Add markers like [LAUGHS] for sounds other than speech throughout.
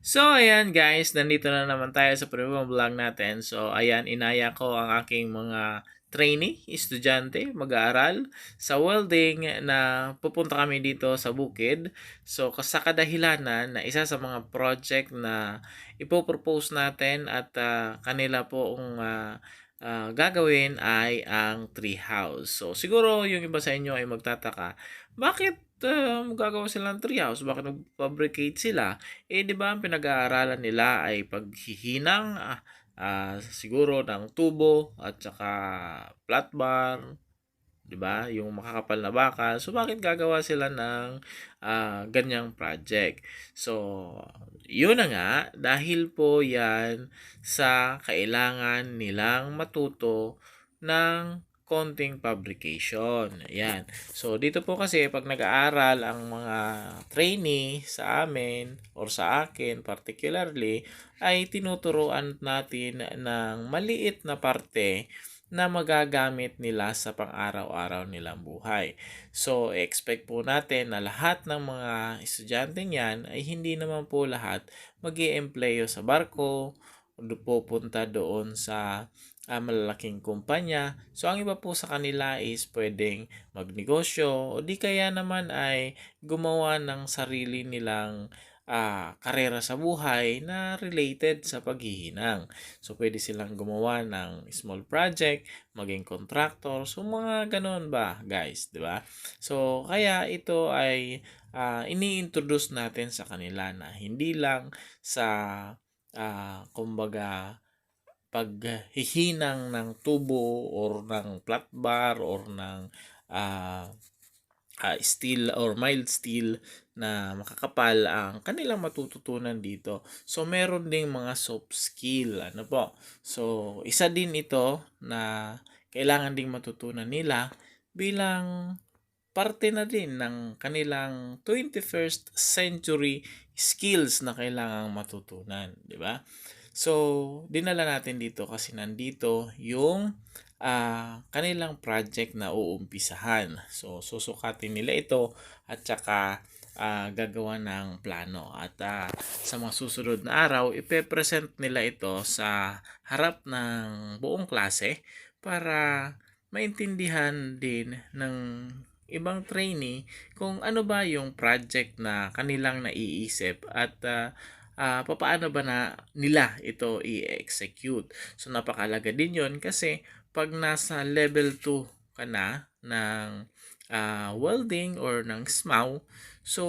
So, ayan guys, nandito na naman tayo sa primong vlog natin. So, ayan, inaya ko ang aking mga trainee, estudyante, mag-aaral sa welding na pupunta kami dito sa bukid. So, sa kadahilanan na isa sa mga project na ipopropose natin at ah, kanila poong ah, ah, gagawin ay ang treehouse. So, siguro yung iba sa inyo ay magtataka, bakit uh, gagawa sila ng treehouse? Bakit nag-fabricate sila? Eh, di ba ang pinag-aaralan nila ay paghihinang, ah, ah, siguro ng tubo at saka flat bar, di ba? Yung makakapal na bakal. So, bakit gagawa sila ng ah, ganyang project? So, yun na nga, dahil po yan sa kailangan nilang matuto ng konting fabrication. Ayan. So, dito po kasi pag nag-aaral ang mga trainee sa amin or sa akin particularly, ay tinuturuan natin ng maliit na parte na magagamit nila sa pang-araw-araw nilang buhay. So, expect po natin na lahat ng mga estudyante niyan ay hindi naman po lahat mag employo sa barko, o pupunta doon sa ah, malalaking kumpanya. So, ang iba po sa kanila is pwedeng magnegosyo o di kaya naman ay gumawa ng sarili nilang ah, karera sa buhay na related sa paghihinang. So, pwede silang gumawa ng small project, maging contractor. So, mga ganon ba, guys? di ba So, kaya ito ay ah, ini-introduce natin sa kanila na hindi lang sa ah, kumbaga paghihinang ng tubo or ng flat bar or ng ah, ah, steel or mild steel na makakapal ang kanilang matututunan dito. So meron ding mga soft skill, ano po. So isa din ito na kailangan ding matutunan nila bilang parte na din ng kanilang 21st century skills na kailangang matutunan, di ba? So, dinala natin dito kasi nandito yung ah, kanilang project na uumpisahan. So, susukatin nila ito at saka ah, gagawa ng plano. At ah, sa mga susunod na araw, ipe-present nila ito sa harap ng buong klase para maintindihan din ng ibang trainee kung ano ba yung project na kanilang naiisip at ah, ah, papaano ba na nila ito i-execute. So napakalaga din yon kasi pag nasa level 2 ka na ng ah, welding or ng SMAW, so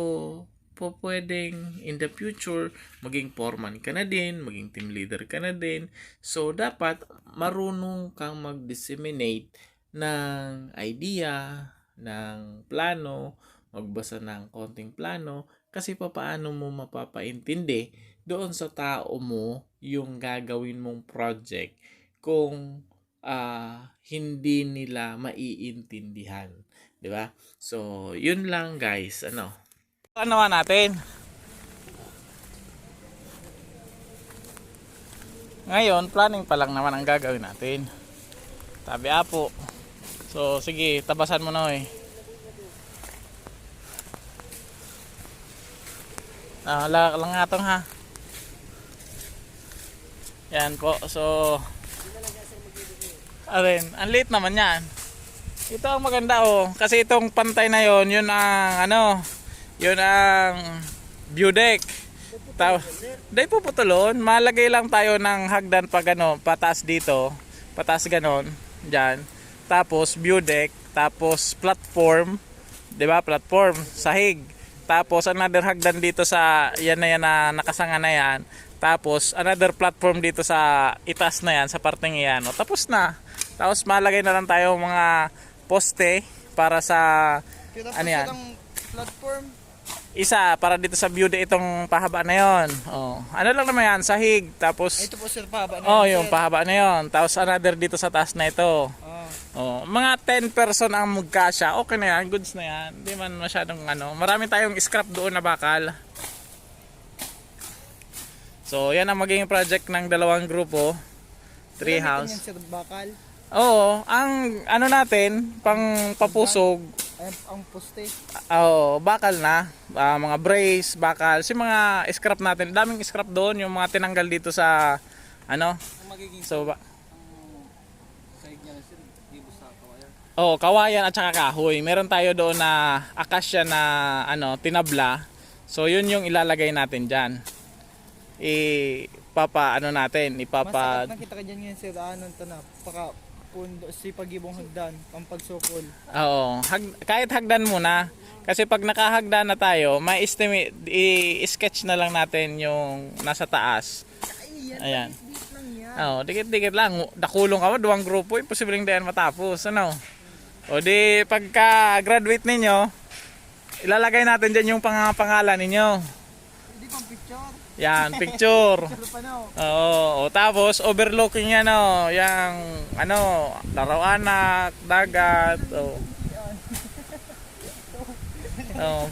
po pwedeng in the future maging foreman ka na din, maging team leader ka na din. So dapat marunong kang mag-disseminate ng idea, ng plano, magbasa ng konting plano kasi papaano mo mapapaintindi doon sa tao mo yung gagawin mong project kung ah, hindi nila maiintindihan, 'di ba? So, yun lang guys, ano. Ano natin? Ngayon, planning pa lang naman ang gagawin natin. Tabi apo. So, sige, tabasan mo na eh. Ah, la lang atong ha. Yan po. So, Arin, ang late naman yan. Ito ang maganda oh. Kasi itong pantay na yon yun ang ano, yun ang view deck. Ta Dahil po putulon, malagay lang tayo ng hagdan pag ano, patas dito. Patas ganon, dyan. Tapos view deck, tapos platform, 'di ba? Platform, sahig. Tapos another hagdan dito sa yan na yan na nakasanga na yan. Tapos another platform dito sa itas na yan, sa parteng yan. O, tapos na. Tapos malagay na lang tayo mga poste para sa Kita Ano yan? platform. isa para dito sa view de itong pahaba na yon. Oh. Ano lang naman yan, sahig. Tapos Ito po sir, pahaba na oh, yung sir. pahaba na yon. Tapos another dito sa taas na ito. Oh, mga 10 person ang magkasya. Okay na yan, goods na yan. Hindi man masyadong ano. Marami tayong scrap doon na bakal. So, yan ang magiging project ng dalawang grupo. Tree Gamitin house. yan, sir, bakal. Oo, ang ano natin, pang papusog, ang poste. Oo, bakal na. Ah, mga brace, bakal. Si mga scrap natin. Daming scrap doon. Yung mga tinanggal dito sa, ano. Ang magiging So, ba- side niya na sir, di sa kawayan. Oh, kawayan at saka kahoy. Meron tayo doon na akasya na, ano, tinabla. So, yun yung ilalagay natin dyan. Ipapa, ano natin, ipapa... Mas nakita ka dyan ngayon sir, ano to na, paka pundo, si pagibong hagdan, pang pagsukol. Oo, hag, kahit hagdan muna. Kasi pag nakahagdan na tayo, may estimate, i-sketch na lang natin yung nasa taas. Ayan. Oo, dikit-dikit lang. Nakulong ka mo, duwang grupo, imposibleng diyan matapos. Ano? O di, pagka-graduate ninyo, ilalagay natin dyan yung pang pangalan ninyo. Hindi pang picture. Yan, picture. [LAUGHS] Oo, o tapos overlooking yan oh, yang ano, laro anak, dagat, oh. Oh,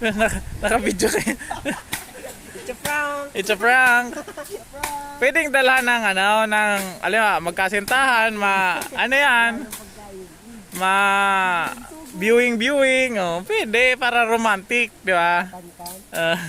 naka, naka-video kayo. It's a prank! It's a prank. Pwedeng dala ng ano, ng, alam mo, magkasintahan, ma, ano yan, ma, viewing viewing, oh, pwede, para romantic, di ba? Ah. [LAUGHS]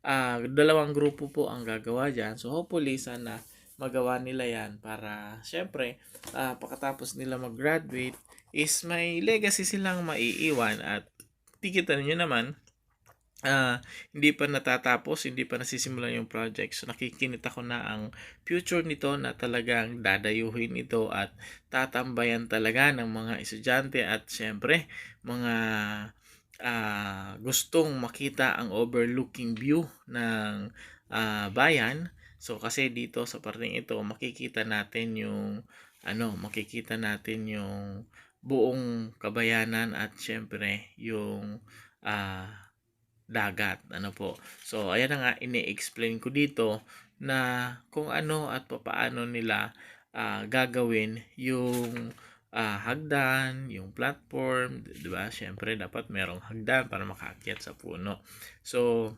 ah dalawang grupo po ang gagawa dyan. So hopefully sana magawa nila yan para syempre ah pagkatapos nila mag-graduate is may legacy silang maiiwan at tikita niyo naman ah hindi pa natatapos, hindi pa nasisimulan yung project. So nakikinit ako na ang future nito na talagang dadayuhin ito at tatambayan talaga ng mga estudyante at syempre mga ah, gustong makita ang overlooking view ng ah, bayan. So kasi dito sa parting ito makikita natin yung ano, makikita natin yung buong kabayanan at syempre yung ah, dagat. Ano po. So ayan na nga ini-explain ko dito na kung ano at papaano nila ah, gagawin yung ah, hagdan, yung platform, 'di ba? Syempre dapat merong hagdan para makaakyat sa puno. So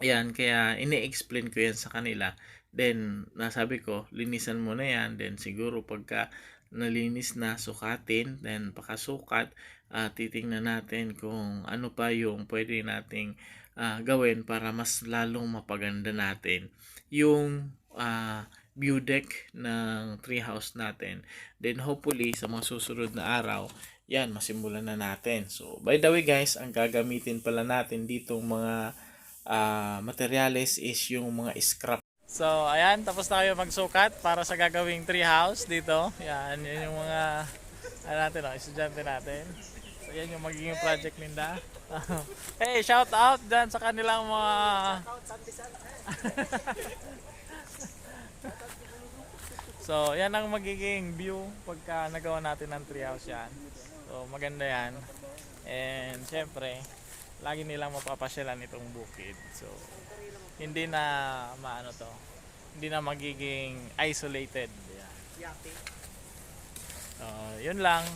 ayan kaya ini-explain ko 'yan sa kanila. Then nasabi ko, linisan mo na 'yan. Then siguro pagka nalinis na sukatin, then pakasukat, ah, titingnan natin kung ano pa yung pwede nating ah, gawin para mas lalong mapaganda natin yung ah, view deck ng treehouse natin. Then hopefully sa mga susunod na araw, yan, masimulan na natin. So, by the way guys, ang gagamitin pala natin ditong mga ah, materyales is yung mga scrap. So, ayan, tapos tayo magsukat para sa gagawing treehouse dito. Yan, yan yung mga ano natin, oh, estudyante natin. So, yan yung magiging project ninda. [LAUGHS] hey, shout out dyan sa kanilang mga [LAUGHS] So, yan ang magiging view pagka nagawa natin ng treehouse yan. So, maganda yan. And, syempre, lagi nilang mapapasyalan itong bukid. So, hindi na maano to. Hindi na magiging isolated. Yan. So, yun lang.